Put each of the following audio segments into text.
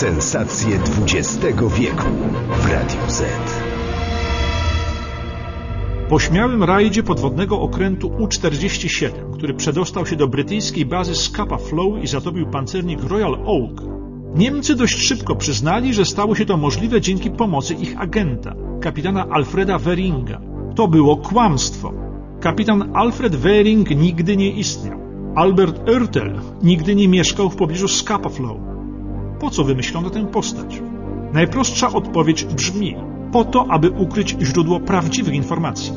Sensacje XX wieku w Radiu Z. Po śmiałym rajdzie podwodnego okrętu U-47, który przedostał się do brytyjskiej bazy Scapa Flow i zatopił pancernik Royal Oak, Niemcy dość szybko przyznali, że stało się to możliwe dzięki pomocy ich agenta, kapitana Alfreda Weringa. To było kłamstwo. Kapitan Alfred Wering nigdy nie istniał. Albert Oertel nigdy nie mieszkał w pobliżu Scapa Flow. Po co wymyślono tę postać? Najprostsza odpowiedź brzmi: po to, aby ukryć źródło prawdziwych informacji.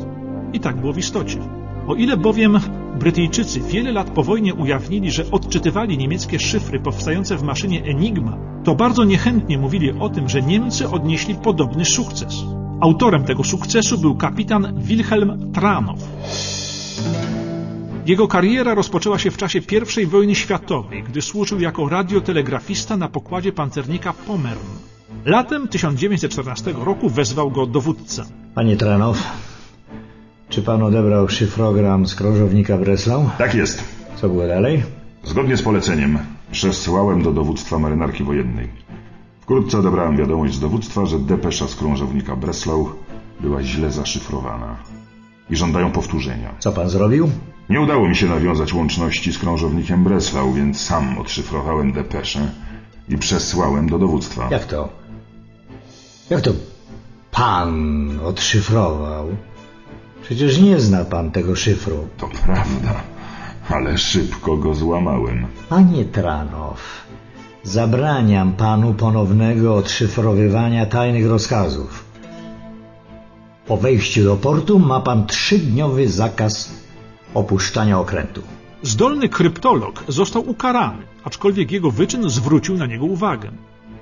I tak było w istocie. O ile bowiem Brytyjczycy wiele lat po wojnie ujawnili, że odczytywali niemieckie szyfry powstające w maszynie Enigma, to bardzo niechętnie mówili o tym, że Niemcy odnieśli podobny sukces. Autorem tego sukcesu był kapitan Wilhelm Tranow. Jego kariera rozpoczęła się w czasie I wojny światowej, gdy służył jako radiotelegrafista na pokładzie pancernika Pommern. Latem 1914 roku wezwał go dowódca. Panie Tranow, czy pan odebrał szyfrogram z krążownika Breslau? Tak jest. Co było dalej? Zgodnie z poleceniem przesłałem do dowództwa marynarki wojennej. Wkrótce odebrałem wiadomość z dowództwa, że depesza z krążownika Breslau była źle zaszyfrowana i żądają powtórzenia. Co pan zrobił? Nie udało mi się nawiązać łączności z krążownikiem Breslau, więc sam odszyfrowałem depeszę i przesłałem do dowództwa. Jak to? Jak to pan odszyfrował? Przecież nie zna pan tego szyfru. To prawda, ale szybko go złamałem. Panie Tranow, zabraniam panu ponownego odszyfrowywania tajnych rozkazów. Po wejściu do portu ma pan trzydniowy zakaz opuszczania okrętu. Zdolny kryptolog został ukarany, aczkolwiek jego wyczyn zwrócił na niego uwagę.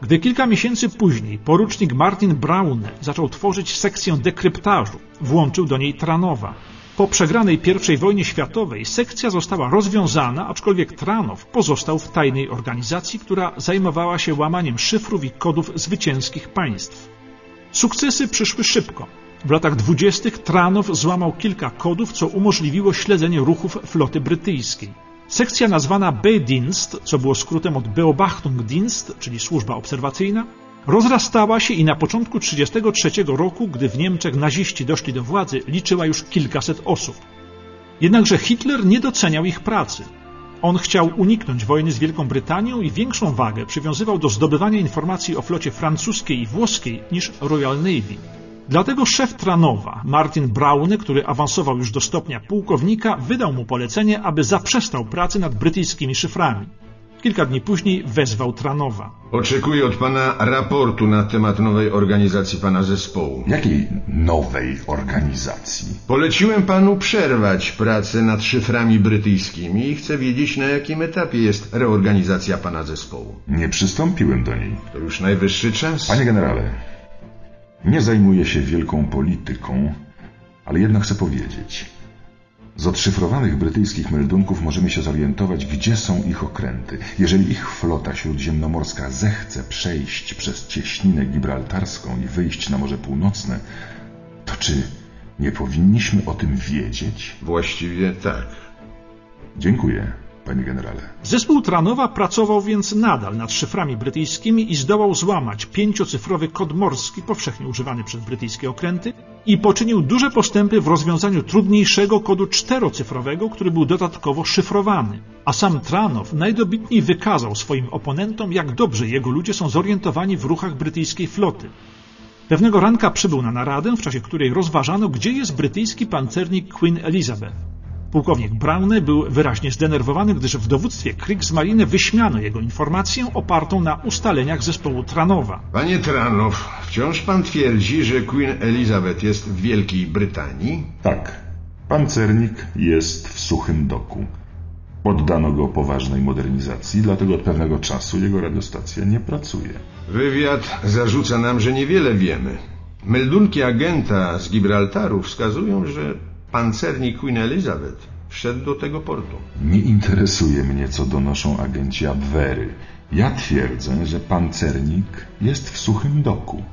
Gdy kilka miesięcy później porucznik Martin Braun zaczął tworzyć sekcję dekryptażu, włączył do niej Tranowa. Po przegranej I wojnie światowej sekcja została rozwiązana, aczkolwiek Tranow pozostał w tajnej organizacji, która zajmowała się łamaniem szyfrów i kodów zwycięskich państw. Sukcesy przyszły szybko. W latach dwudziestych Tranow złamał kilka kodów, co umożliwiło śledzenie ruchów floty brytyjskiej. Sekcja nazwana B-Dienst, co było skrótem od Beobachtungsdienst, czyli służba obserwacyjna, rozrastała się i na początku 1933 roku, gdy w Niemczech naziści doszli do władzy, liczyła już kilkaset osób. Jednakże Hitler nie doceniał ich pracy. On chciał uniknąć wojny z Wielką Brytanią i większą wagę przywiązywał do zdobywania informacji o flocie francuskiej i włoskiej niż Royal Navy. Dlatego szef Tranowa, Martin Browne, który awansował już do stopnia pułkownika, wydał mu polecenie, aby zaprzestał pracy nad brytyjskimi szyframi. Kilka dni później wezwał Tranowa. Oczekuję od pana raportu na temat nowej organizacji pana zespołu. Jakiej nowej organizacji? Poleciłem panu przerwać pracę nad szyframi brytyjskimi i chcę wiedzieć, na jakim etapie jest reorganizacja pana zespołu. Nie przystąpiłem do niej. To już najwyższy czas. Panie generale, nie zajmuję się wielką polityką, ale jednak chcę powiedzieć. Z odszyfrowanych brytyjskich meldunków możemy się zorientować, gdzie są ich okręty. Jeżeli ich flota śródziemnomorska zechce przejść przez cieśninę gibraltarską i wyjść na Morze Północne, to czy nie powinniśmy o tym wiedzieć? Właściwie tak. Dziękuję, panie generale. Zespół Tranowa pracował więc nadal nad szyframi brytyjskimi i zdołał złamać pięciocyfrowy kod morski powszechnie używany przez brytyjskie okręty i poczynił duże postępy w rozwiązaniu trudniejszego kodu czterocyfrowego, który był dodatkowo szyfrowany. A sam Tranow najdobitniej wykazał swoim oponentom, jak dobrze jego ludzie są zorientowani w ruchach brytyjskiej floty. Pewnego ranka przybył na naradę, w czasie której rozważano, gdzie jest brytyjski pancernik Queen Elizabeth. Pułkownik Browne był wyraźnie zdenerwowany, gdyż w dowództwie Kriegsmarine wyśmiano jego informację opartą na ustaleniach zespołu Tranowa. Panie Tranow, wciąż pan twierdzi, że Queen Elizabeth jest w Wielkiej Brytanii? Tak, pancernik jest w suchym doku. Poddano go poważnej modernizacji, dlatego od pewnego czasu jego radiostacja nie pracuje. Wywiad zarzuca nam, że niewiele wiemy. Meldunki agenta z Gibraltaru wskazują, że pancernik Queen Elizabeth wszedł do tego portu. Nie interesuje mnie, co donoszą agenci Abwery. Ja twierdzę, że pancernik jest w suchym doku.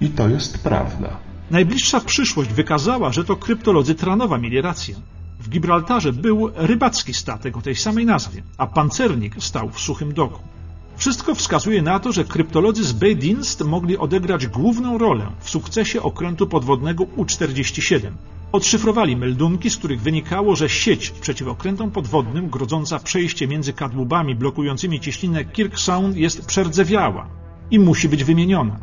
I to jest prawda. Najbliższa przyszłość wykazała, że to kryptolodzy Tranowa mieli rację. W Gibraltarze był rybacki statek o tej samej nazwie, a pancernik stał w suchym doku. Wszystko wskazuje na to, że kryptolodzy z Bedinst mogli odegrać główną rolę w sukcesie okrętu podwodnego U-47. Odszyfrowali meldunki, z których wynikało, że sieć przeciw okrętom podwodnym grodząca przejście między kadłubami blokującymi cieśninę Kirk Sound jest przerdzewiała i musi być wymieniona.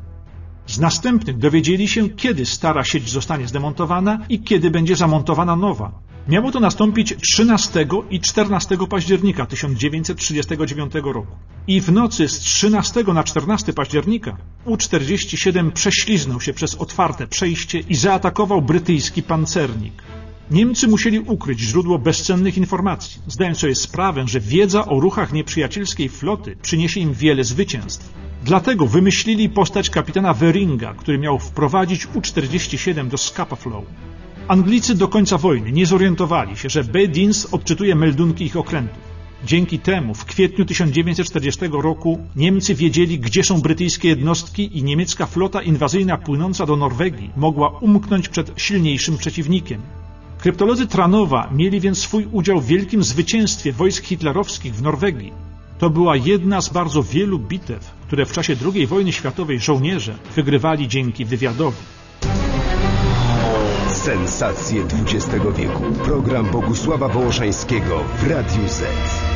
Z następnych dowiedzieli się, kiedy stara sieć zostanie zdemontowana i kiedy będzie zamontowana nowa. Miało to nastąpić 13 i 14 października 1939 roku. I w nocy z 13 na 14 października U-47 prześliznął się przez otwarte przejście i zaatakował brytyjski pancernik. Niemcy musieli ukryć źródło bezcennych informacji, zdając sobie sprawę, że wiedza o ruchach nieprzyjacielskiej floty przyniesie im wiele zwycięstw. Dlatego wymyślili postać kapitana Weringa, który miał wprowadzić U-47 do Scapa Flow. Anglicy do końca wojny nie zorientowali się, że Bedins odczytuje meldunki ich okrętów. Dzięki temu w kwietniu 1940 roku Niemcy wiedzieli, gdzie są brytyjskie jednostki i niemiecka flota inwazyjna płynąca do Norwegii mogła umknąć przed silniejszym przeciwnikiem. Kryptolodzy Tranowa mieli więc swój udział w wielkim zwycięstwie wojsk hitlerowskich w Norwegii. To była jedna z bardzo wielu bitew, które w czasie II wojny światowej żołnierze wygrywali dzięki wywiadowi. Sensacje XX wieku. Program Bogusława Wołoszańskiego w Radiu Z.